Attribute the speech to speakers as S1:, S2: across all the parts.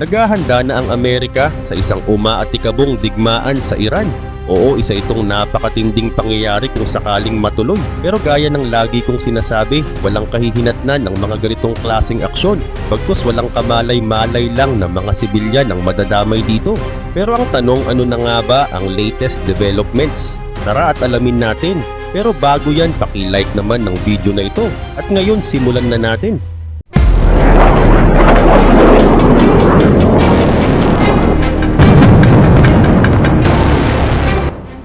S1: Naghahanda na ang Amerika sa isang umaatikabong digmaan sa Iran. Oo, isa itong napakatinding pangyayari kung sakaling matuloy. Pero gaya ng lagi kong sinasabi, walang kahihinatnan ng mga ganitong klaseng aksyon. Bagkus walang kamalay-malay lang ng mga sibilyan ang madadamay dito. Pero ang tanong ano na nga ba ang latest developments? Tara at alamin natin. Pero bago yan, paki-like naman ng video na ito. At ngayon simulan na natin.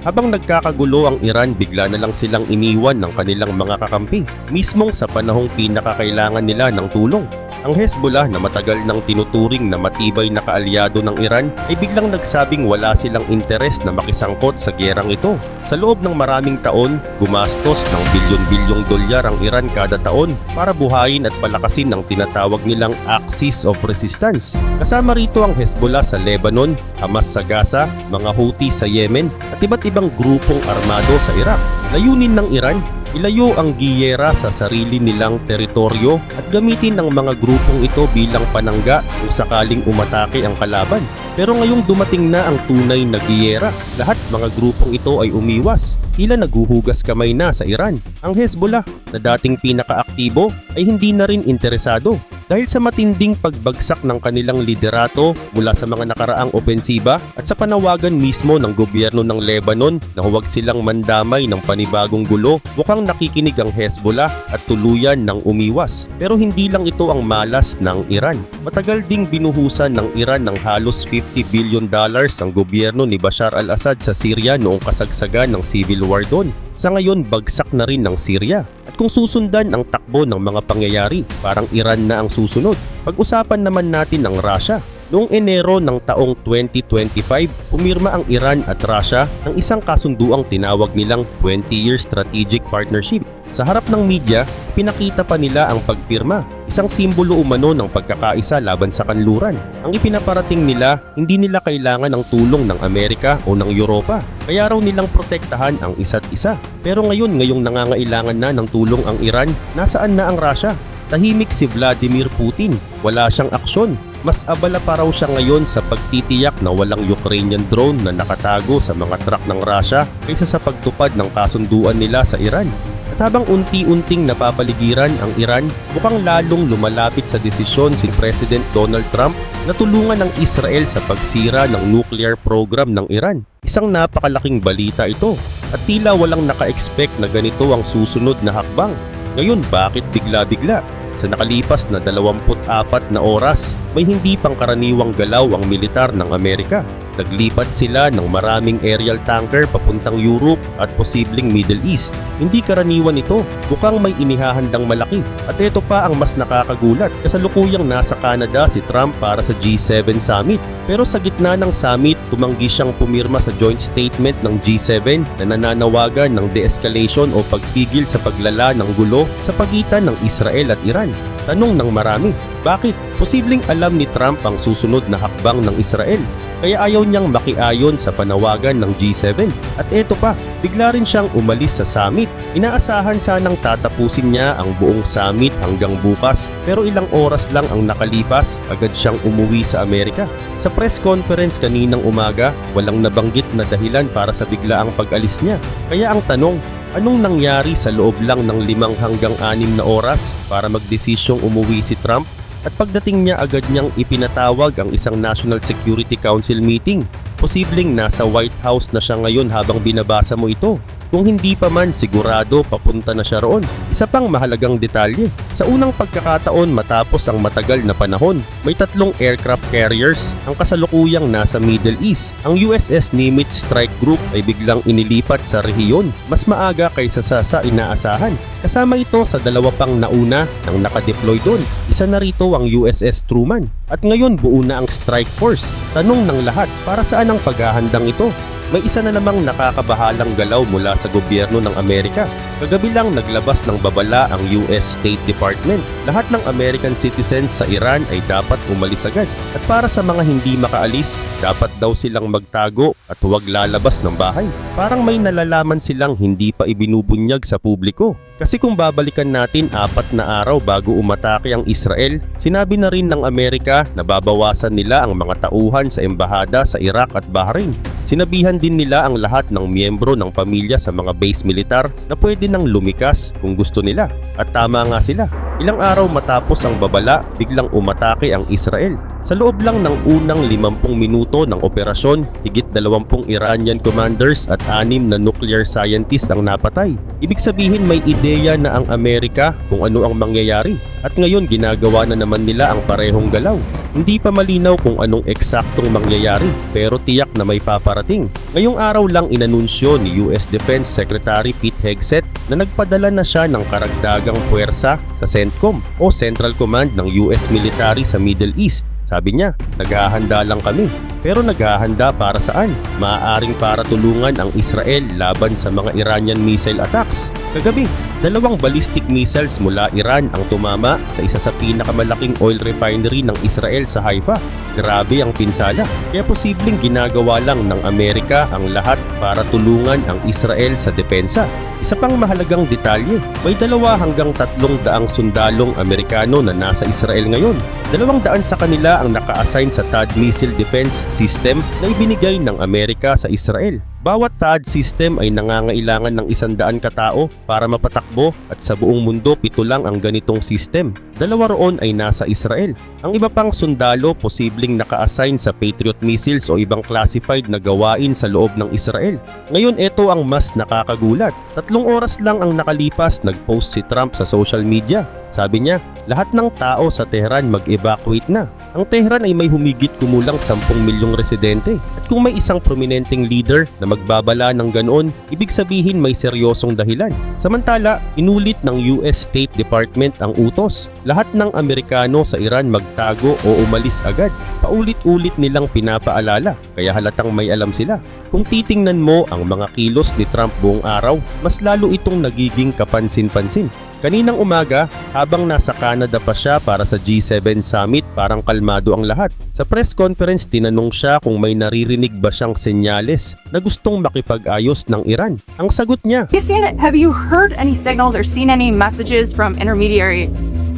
S1: Habang nagkakagulo ang Iran, bigla na lang silang iniwan ng kanilang mga kakampi, mismong sa panahong pinakakailangan nila ng tulong. Ang Hezbollah na matagal nang tinuturing na matibay na kaalyado ng Iran ay biglang nagsabing wala silang interes na makisangkot sa gerang ito. Sa loob ng maraming taon, gumastos ng bilyon-bilyong dolyar ang Iran kada taon para buhayin at palakasin ang tinatawag nilang Axis of Resistance. Kasama rito ang Hezbollah sa Lebanon, Hamas sa Gaza, mga Houthi sa Yemen at iba't ibang grupong armado sa Iraq. Layunin ng Iran Ilayo ang giyera sa sarili nilang teritoryo at gamitin ang mga grupong ito bilang panangga kung sakaling umatake ang kalaban. Pero ngayong dumating na ang tunay na giyera, lahat mga grupong ito ay umiwas. Tila naghuhugas kamay na sa Iran. Ang Hezbollah na dating pinakaaktibo ay hindi na rin interesado dahil sa matinding pagbagsak ng kanilang liderato mula sa mga nakaraang opensiba at sa panawagan mismo ng gobyerno ng Lebanon na huwag silang mandamay ng panibagong gulo, mukhang nakikinig ang Hezbollah at tuluyan ng umiwas. Pero hindi lang ito ang malas ng Iran. Matagal ding binuhusan ng Iran ng halos 50 billion dollars ang gobyerno ni Bashar al-Assad sa Syria noong kasagsagan ng civil war doon. Sa ngayon, bagsak na rin ng Syria. At kung susundan ang takbo ng mga pangyayari, parang Iran na ang susunod. Pag-usapan naman natin ang Russia. Noong Enero ng taong 2025, pumirma ang Iran at Russia ng isang kasunduang tinawag nilang 20-year strategic partnership. Sa harap ng media, pinakita pa nila ang pagpirma, isang simbolo umano ng pagkakaisa laban sa kanluran. Ang ipinaparating nila, hindi nila kailangan ng tulong ng Amerika o ng Europa. Kaya raw nilang protektahan ang isa't isa. Pero ngayon, ngayong nangangailangan na ng tulong ang Iran, nasaan na ang Russia? Tahimik si Vladimir Putin, wala siyang aksyon. Mas abala pa raw siya ngayon sa pagtitiyak na walang Ukrainian drone na nakatago sa mga truck ng Russia kaysa sa pagtupad ng kasunduan nila sa Iran. At habang unti-unting napapaligiran ang Iran, mukhang lalong lumalapit sa desisyon si President Donald Trump na tulungan ng Israel sa pagsira ng nuclear program ng Iran. Isang napakalaking balita ito at tila walang naka-expect na ganito ang susunod na hakbang. Ngayon bakit bigla-bigla? Sa nakalipas na 24 na oras, may hindi pangkaraniwang galaw ang militar ng Amerika. Naglipat sila ng maraming aerial tanker papuntang Europe at posibleng Middle East. Hindi karaniwan ito, mukhang may inihahandang malaki. At ito pa ang mas nakakagulat, kasalukuyang nasa Canada si Trump para sa G7 summit. Pero sa gitna ng summit, tumanggi siyang pumirma sa joint statement ng G7 na nananawagan ng de-escalation o pagpigil sa paglala ng gulo sa pagitan ng Israel at Iran. Tanong ng marami, bakit? Posibleng alam ni Trump ang susunod na hakbang ng Israel kaya ayaw niyang makiayon sa panawagan ng G7. At eto pa, bigla rin siyang umalis sa summit. Inaasahan sanang tatapusin niya ang buong summit hanggang bukas pero ilang oras lang ang nakalipas agad siyang umuwi sa Amerika. Sa press conference kaninang umaga, walang nabanggit na dahilan para sa biglaang pag-alis niya. Kaya ang tanong, Anong nangyari sa loob lang ng limang hanggang anim na oras para magdesisyong umuwi si Trump? At pagdating niya agad niyang ipinatawag ang isang National Security Council meeting. Posibleng nasa White House na siya ngayon habang binabasa mo ito. Kung hindi pa man, sigurado papunta na siya roon. Isa pang mahalagang detalye, sa unang pagkakataon matapos ang matagal na panahon, may tatlong aircraft carriers ang kasalukuyang nasa Middle East. Ang USS Nimitz Strike Group ay biglang inilipat sa rehiyon, mas maaga kaysa sa sa inaasahan. Kasama ito sa dalawa pang nauna nang nakadeploy doon. Isa na rito ang USS Truman. At ngayon buo na ang strike force. Tanong ng lahat, para saan ang paghahandang ito? May isa na namang nakakabahalang galaw mula sa gobyerno ng Amerika. Kagabi lang naglabas ng babala ang US State Department. Lahat ng American citizens sa Iran ay dapat umalis agad. At para sa mga hindi makaalis, dapat daw silang magtago at huwag lalabas ng bahay. Parang may nalalaman silang hindi pa ibinubunyag sa publiko. Kasi kung babalikan natin apat na araw bago umatake ang Israel, sinabi na rin ng Amerika na babawasan nila ang mga tauhan sa embahada sa Iraq at Bahrain. Sinabihan din nila ang lahat ng miyembro ng pamilya sa mga base militar na pwede nang lumikas kung gusto nila. At tama nga sila. Ilang araw matapos ang babala, biglang umatake ang Israel. Sa loob lang ng unang 50 minuto ng operasyon, higit 20 Iranian commanders at 6 na nuclear scientists ang napatay. Ibig sabihin may ideya na ang Amerika kung ano ang mangyayari. At ngayon ginagawa na naman nila ang parehong galaw. Hindi pa malinaw kung anong eksaktong mangyayari pero tiyak na may paparating. Ngayong araw lang inanunsyo ni US Defense Secretary Pete Hegseth na nagpadala na siya ng karagdagang puwersa sa CENTCOM o Central Command ng US Military sa Middle East. Sabi niya, naghahanda lang kami. Pero naghahanda para saan? Maaaring para tulungan ang Israel laban sa mga Iranian missile attacks. Kagabi, dalawang ballistic missiles mula Iran ang tumama sa isa sa pinakamalaking oil refinery ng Israel sa Haifa. Grabe ang pinsala. Kaya posibleng ginagawa lang ng Amerika ang lahat para tulungan ang Israel sa depensa. Isa pang mahalagang detalye, may dalawa hanggang tatlong daang sundalong Amerikano na nasa Israel ngayon. Dalawang daan sa kanila ang naka-assign sa THAAD missile defense system na ibinigay ng Amerika sa Israel. Bawat THAAD system ay nangangailangan ng isandaan katao para mapatakbo at sa buong mundo pito lang ang ganitong system. Dalawa roon ay nasa Israel. Ang iba pang sundalo posibleng naka-assign sa Patriot missiles o ibang classified na gawain sa loob ng Israel. Ngayon ito ang mas nakakagulat. Tatlong oras lang ang nakalipas nag-post si Trump sa social media. Sabi niya, lahat ng tao sa Tehran mag-evacuate na. Ang Tehran ay may humigit kumulang 10 milyong residente. At kung may isang prominenteng leader na magbabala ng ganoon, ibig sabihin may seryosong dahilan. Samantala, inulit ng US State Department ang utos. Lahat ng Amerikano sa Iran magtago o umalis agad. Paulit-ulit nilang pinapaalala, kaya halatang may alam sila. Kung titingnan mo ang mga kilos ni Trump buong araw, mas lalo itong nagiging kapansin-pansin. Kaninang umaga, habang nasa Canada pa siya para sa G7 summit, parang kalmado ang lahat. Sa press conference, tinanong siya kung may naririnig ba siyang senyales na gustong makipag-ayos ng Iran. Ang sagot niya,
S2: Have you seen it? Have you heard any signals or seen any messages from intermediary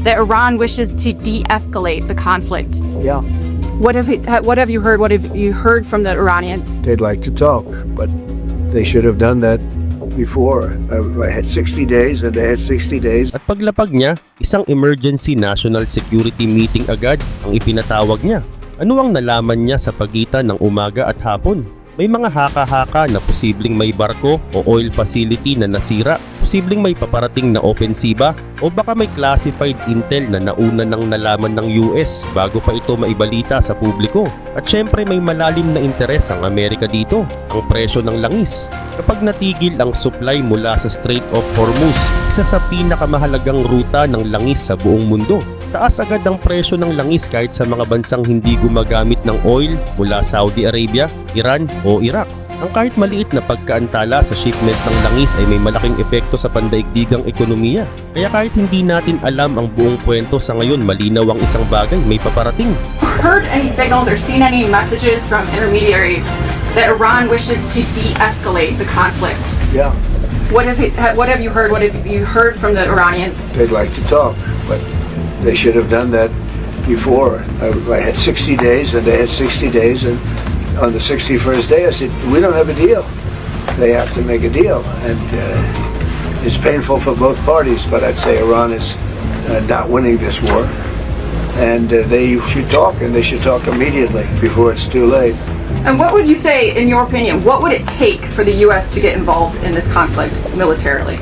S2: that Iran wishes to de-escalate the conflict?
S3: Yeah,
S2: What have what have you heard? What have you heard from the Iranians?
S3: they'd like to talk, but they should have done that before. I, I had 60 days, and they had 60 days.
S1: at paglapag niya, isang emergency national security meeting agad ang ipinatawag niya. Ano ang nalaman niya sa pagitan ng umaga at hapon? May mga haka-haka na posibleng may barko o oil facility na nasira, posibleng may paparating na opensiba, o baka may classified intel na nauna nang nalaman ng US bago pa ito maibalita sa publiko. At syempre may malalim na interes ang Amerika dito, ang presyo ng langis. Kapag natigil ang supply mula sa Strait of Hormuz, isa sa pinakamahalagang ruta ng langis sa buong mundo, Taas agad ang presyo ng langis kahit sa mga bansang hindi gumagamit ng oil mula Saudi Arabia, Iran o Iraq. Ang kahit maliit na pagkaantala sa shipment ng langis ay may malaking epekto sa pandaigdigang ekonomiya. Kaya kahit hindi natin alam ang buong kwento sa ngayon, malinaw ang isang bagay, may paparating.
S2: Heard any signals or seen any messages from intermediaries that Iran wishes to de-escalate the conflict?
S3: Yeah,
S2: What have what have you heard? What have you heard from the Iranians?
S3: they'd like to talk, but they should have done that before. I, I had 60 days, and they had 60 days, and on the 61st day, I said, "We don't have a deal. They have to make a deal, and uh, it's painful for both parties. But I'd say Iran is uh, not winning this war." And uh, they should talk, and they should talk immediately before it's too late.
S2: And what would you say, in your opinion, what would it take for the U.S. to get involved in this conflict militarily?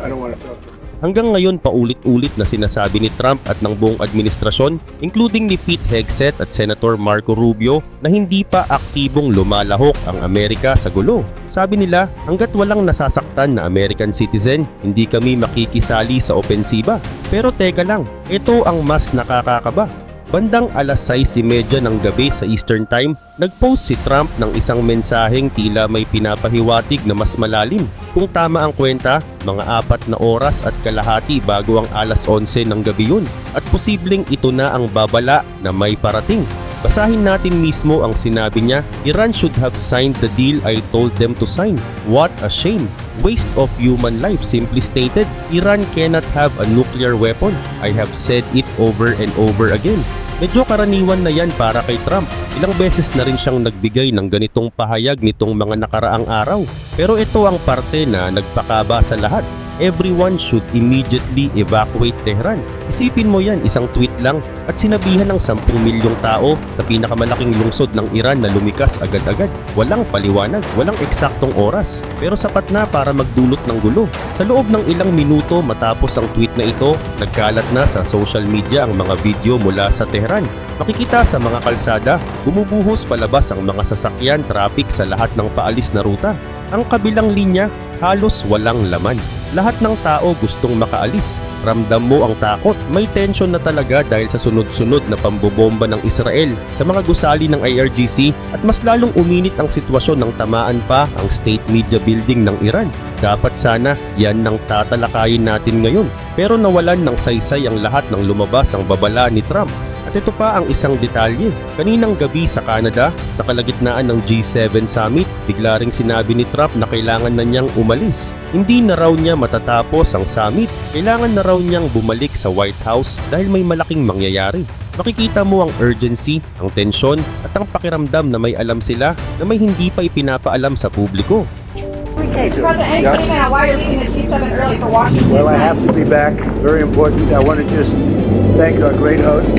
S3: I don't want to talk.
S1: Hanggang ngayon paulit-ulit na sinasabi ni Trump at ng buong administrasyon, including ni Pete Hegseth at Senator Marco Rubio, na hindi pa aktibong lumalahok ang Amerika sa gulo. Sabi nila, hanggat walang nasasaktan na American citizen, hindi kami makikisali sa opensiba. Pero teka lang, ito ang mas nakakakaba. Bandang alas 6.30 ng gabi sa Eastern Time, nagpost si Trump ng isang mensaheng tila may pinapahiwatig na mas malalim. Kung tama ang kwenta, mga apat na oras at kalahati bago ang alas 11 ng gabi yun. At posibleng ito na ang babala na may parating. Basahin natin mismo ang sinabi niya, Iran should have signed the deal I told them to sign. What a shame. Waste of human life simply stated. Iran cannot have a nuclear weapon. I have said it over and over again. Medyo karaniwan na yan para kay Trump. Ilang beses na rin siyang nagbigay ng ganitong pahayag nitong mga nakaraang araw. Pero ito ang parte na nagpakaba sa lahat. Everyone should immediately evacuate Tehran. Isipin mo yan, isang tweet lang at sinabihan ng 10 milyong tao sa pinakamalaking lungsod ng Iran na lumikas agad-agad. Walang paliwanag, walang eksaktong oras, pero sapat na para magdulot ng gulo. Sa loob ng ilang minuto matapos ang tweet na ito, nagkalat na sa social media ang mga video mula sa Tehran. Makikita sa mga kalsada, bumubuhos palabas ang mga sasakyan traffic sa lahat ng paalis na ruta. Ang kabilang linya, halos walang laman. Lahat ng tao gustong makaalis. Ramdam mo ang takot. May tension na talaga dahil sa sunod-sunod na pambobomba ng Israel sa mga gusali ng IRGC at mas lalong uminit ang sitwasyon ng tamaan pa ang state media building ng Iran. Dapat sana yan nang tatalakayin natin ngayon. Pero nawalan ng saysay ang lahat ng lumabas ang babala ni Trump. At ito pa ang isang detalye. Kaninang gabi sa Canada, sa kalagitnaan ng G7 summit, bigla ring sinabi ni Trump na kailangan na niyang umalis. Hindi na raw niya matatapos ang summit. Kailangan na raw niyang bumalik sa White House dahil may malaking mangyayari. Makikita mo ang urgency, ang tensyon at ang pakiramdam na may alam sila na may hindi pa ipinapaalam sa publiko.
S2: President, anything on why you're leaving the G7 early for Washington?
S3: Well, I have to be back. Very important. I want to just thank our great host.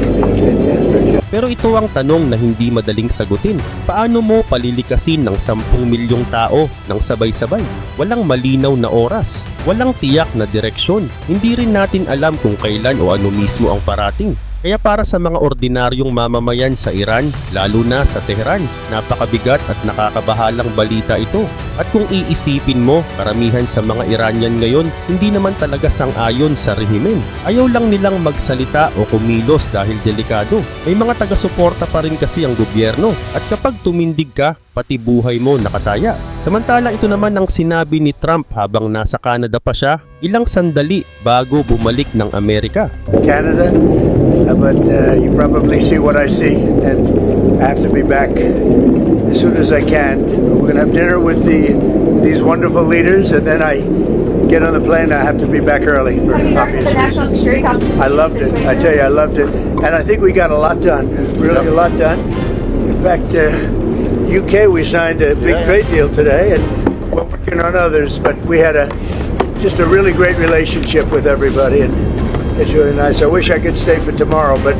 S1: Pero ito ang tanong na hindi madaling sagutin. Paano mo palilikasin ng 10 milyong tao ng sabay-sabay? Walang malinaw na oras, walang tiyak na direksyon. Hindi rin natin alam kung kailan o ano mismo ang parating. Kaya para sa mga ordinaryong mamamayan sa Iran, lalo na sa Tehran, napakabigat at nakakabahalang balita ito. At kung iisipin mo, karamihan sa mga Iranian ngayon hindi naman talaga sang-ayon sa rehimen. Ayaw lang nilang magsalita o kumilos dahil delikado. May mga taga-suporta pa rin kasi ang gobyerno at kapag tumindig ka, pati buhay mo nakataya. Samantala ito naman ang sinabi ni Trump habang nasa Canada pa siya ilang sandali bago bumalik ng Amerika.
S3: Canada, uh, but uh, you probably see what I see, and I have to be back as soon as I can. We're gonna have dinner with the these wonderful leaders, and then I get on the plane. I have to be back early for
S2: to
S3: obvious reasons. I loved it. I tell you, I loved it, and I think we got a lot done. Really, a lot done. In fact, uh, UK we signed a big trade deal today, and we're working on others. But we had a just a really great relationship with everybody, and it's really nice. I wish I could stay for tomorrow, but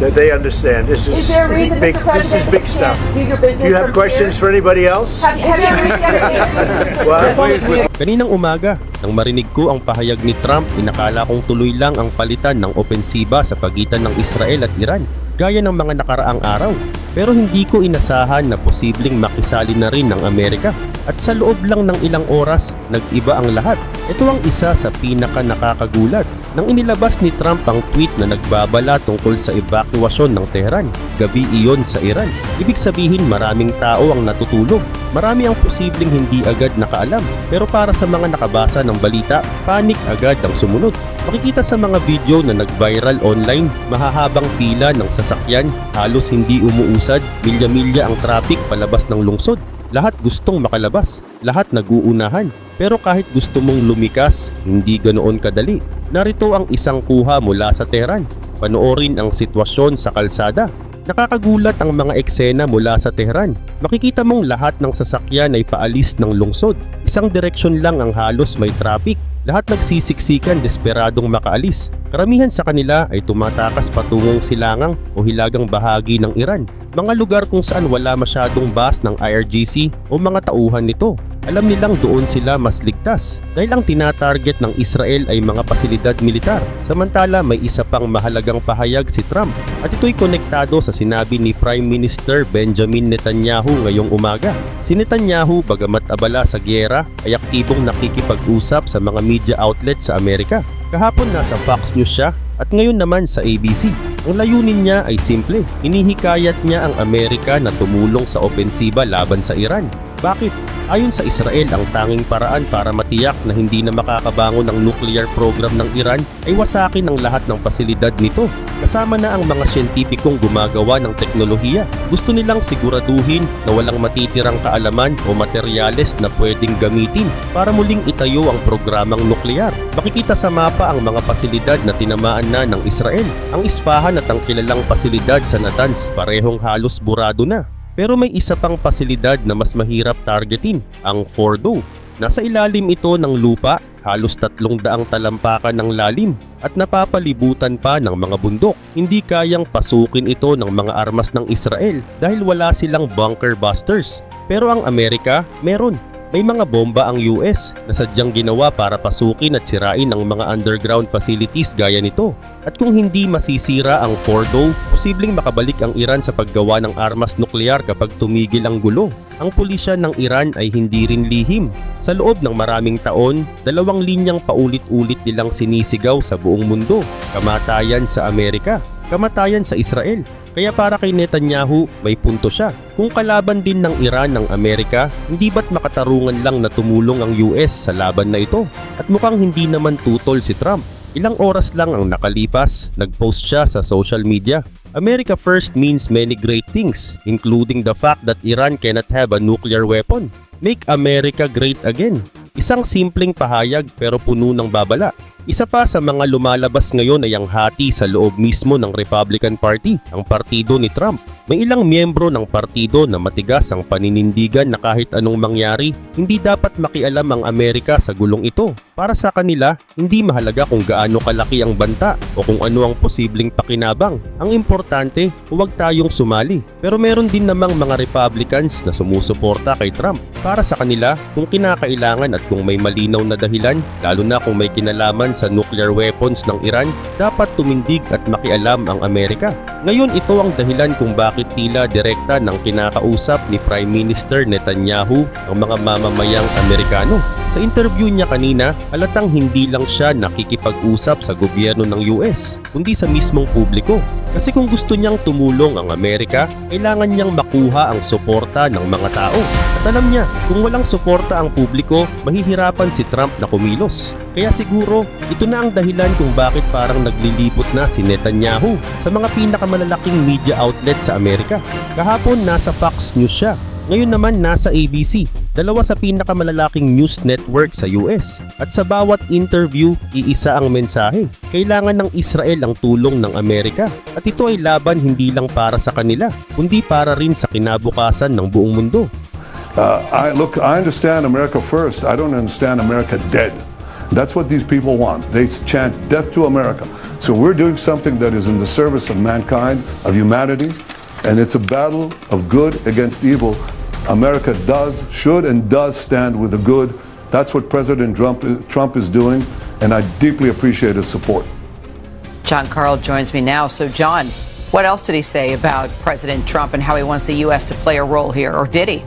S3: that they understand. This is,
S4: Is there a reason,
S3: big.
S4: Mr.
S3: This is big
S4: you
S3: stuff.
S4: do your business
S3: Do you have
S4: from
S3: questions
S4: here?
S3: for anybody else?
S2: Have, have you
S3: Well,
S1: Kaninang umaga, nang marinig ko ang pahayag ni Trump, inakala kong tuloy lang ang palitan ng opensiba sa pagitan ng Israel at Iran, gaya ng mga nakaraang araw. Pero hindi ko inasahan na posibleng makisali na rin ng Amerika. At sa loob lang ng ilang oras, nag-iba ang lahat. Ito ang isa sa pinaka nakakagulat. Nang inilabas ni Trump ang tweet na nagbabala tungkol sa evakuasyon ng Tehran, gabi iyon sa Iran. Ibig sabihin maraming tao ang natutulog. Marami ang posibleng hindi agad nakaalam. Pero para sa mga nakabasa ng balita, panik agad ang sumunod. Makikita sa mga video na nag-viral online, mahahabang pila ng sasakyan, halos hindi umuusad, milya-milya ang traffic palabas ng lungsod. Lahat gustong makalabas, lahat naguunahan. Pero kahit gusto mong lumikas, hindi ganoon kadali. Narito ang isang kuha mula sa Tehran. Panoorin ang sitwasyon sa kalsada. Nakakagulat ang mga eksena mula sa Tehran. Makikita mong lahat ng sasakyan ay paalis ng lungsod. Isang direksyon lang ang halos may traffic. Lahat nagsisiksikan desperadong makaalis. Karamihan sa kanila ay tumatakas patungong silangang o hilagang bahagi ng Iran. Mga lugar kung saan wala masyadong bus ng IRGC o mga tauhan nito. Alam nilang doon sila mas ligtas dahil ang tinatarget ng Israel ay mga pasilidad militar. Samantala may isa pang mahalagang pahayag si Trump at ito'y konektado sa sinabi ni Prime Minister Benjamin Netanyahu ngayong umaga. Si Netanyahu bagamat abala sa gyera ay aktibong nakikipag-usap sa mga media outlet sa Amerika. Kahapon nasa Fox News siya at ngayon naman sa ABC. Ang layunin niya ay simple. Inihikayat niya ang Amerika na tumulong sa opensiba laban sa Iran. Bakit? Ayon sa Israel, ang tanging paraan para matiyak na hindi na makakabangon ang nuclear program ng Iran ay wasakin ang lahat ng pasilidad nito. Kasama na ang mga siyentipikong gumagawa ng teknolohiya. Gusto nilang siguraduhin na walang matitirang kaalaman o materyales na pwedeng gamitin para muling itayo ang programang nuklear. Makikita sa mapa ang mga pasilidad na tinamaan na ng Israel. Ang Isfahan at ang kilalang pasilidad sa Natanz parehong halos burado na. Pero may isa pang pasilidad na mas mahirap targetin, ang Fordo. Nasa ilalim ito ng lupa, halos tatlong daang talampakan ng lalim at napapalibutan pa ng mga bundok. Hindi kayang pasukin ito ng mga armas ng Israel dahil wala silang bunker busters. Pero ang Amerika, meron. May mga bomba ang US na sadyang ginawa para pasukin at sirain ang mga underground facilities gaya nito. At kung hindi masisira ang Fordo, posibleng makabalik ang Iran sa paggawa ng armas nuklear kapag tumigil ang gulo. Ang pulisya ng Iran ay hindi rin lihim. Sa loob ng maraming taon, dalawang linyang paulit-ulit nilang sinisigaw sa buong mundo. Kamatayan sa Amerika, kamatayan sa Israel. Kaya para kay Netanyahu, may punto siya. Kung kalaban din ng Iran ng Amerika, hindi ba't makatarungan lang na tumulong ang US sa laban na ito? At mukhang hindi naman tutol si Trump. Ilang oras lang ang nakalipas, nag-post siya sa social media. America first means many great things, including the fact that Iran cannot have a nuclear weapon. Make America great again. Isang simpleng pahayag pero puno ng babala. Isa pa sa mga lumalabas ngayon ay ang hati sa loob mismo ng Republican Party, ang partido ni Trump. May ilang miyembro ng partido na matigas ang paninindigan na kahit anong mangyari, hindi dapat makialam ang Amerika sa gulong ito. Para sa kanila, hindi mahalaga kung gaano kalaki ang banta o kung ano ang posibleng pakinabang. Ang importante, huwag tayong sumali. Pero meron din namang mga Republicans na sumusuporta kay Trump. Para sa kanila, kung kinakailangan at kung may malinaw na dahilan, lalo na kung may kinalaman sa nuclear weapons ng Iran, dapat tumindig at makialam ang Amerika. Ngayon ito ang dahilan kung bakit tila direkta ng kinakausap ni Prime Minister Netanyahu ang mga mamamayang Amerikano. Sa interview niya kanina, halatang hindi lang siya nakikipag-usap sa gobyerno ng US, kundi sa mismong publiko. Kasi kung gusto niyang tumulong ang Amerika, kailangan niyang makuha ang suporta ng mga tao. At alam niya, kung walang suporta ang publiko, mahihirapan si Trump na kumilos. Kaya siguro, ito na ang dahilan kung bakit parang naglilibot na si Netanyahu sa mga pinakamalalaking media outlet sa Amerika. Kahapon nasa Fox News siya, ngayon naman nasa ABC, dalawa sa pinakamalalaking news network sa US. At sa bawat interview, iisa ang mensahe. Kailangan ng Israel ang tulong ng Amerika. At ito ay laban hindi lang para sa kanila, kundi para rin sa kinabukasan ng buong mundo.
S4: Uh, I look. I understand America first. I don't understand America dead. That's what these people want. They chant death to America. So we're doing something that is in the service of mankind, of humanity, and it's a battle of good against evil. America does, should, and does stand with the good. That's what President Trump, Trump is doing, and I deeply appreciate his support.
S5: John Carl joins me now. So, John, what else did he say about President Trump and how he wants the U.S. to play a role here, or did he?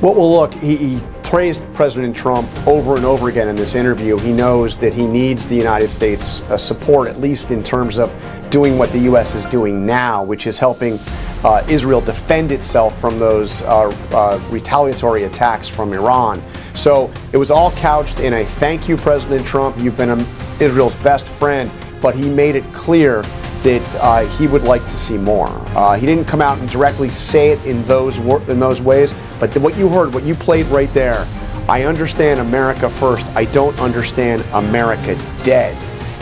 S6: Well, well look, he, he praised President Trump over and over again in this interview. He knows that he needs the United States uh, support, at least in terms of doing what the U.S. is doing now, which is helping uh, Israel defend itself from those uh, uh, retaliatory attacks from Iran. So it was all couched in a thank you, President Trump. You've been um, Israel's best friend, but he made it clear that uh, he would like to see more. Uh, he didn't come out and directly say it in those wor- in those ways, but what you heard, what you played right there, I understand America first. I don't understand America dead.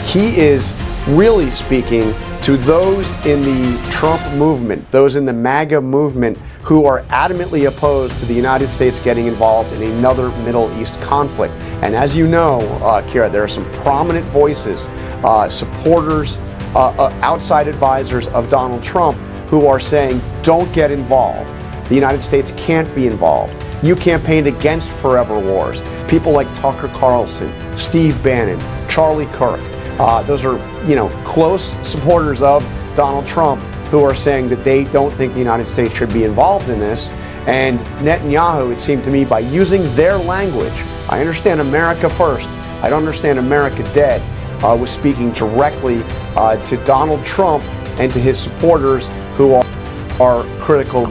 S6: He is really speaking to those in the Trump movement, those in the MAGA movement who are adamantly opposed to the United States getting involved in another Middle East conflict. And as you know, uh, Kira, there are some prominent voices, uh, supporters, uh, outside advisors of Donald Trump who are saying, don't get involved. The United States can't be involved. You campaigned against forever wars. People like Tucker Carlson, Steve Bannon, Charlie Kirk. Uh, those are, you know, close supporters of Donald Trump who are saying that they don't think the United States should be involved in this. And Netanyahu, it seemed to me, by using their language, I understand America first. I don't understand America dead. Uh, was speaking directly uh, to Donald Trump and to his supporters who are, are critical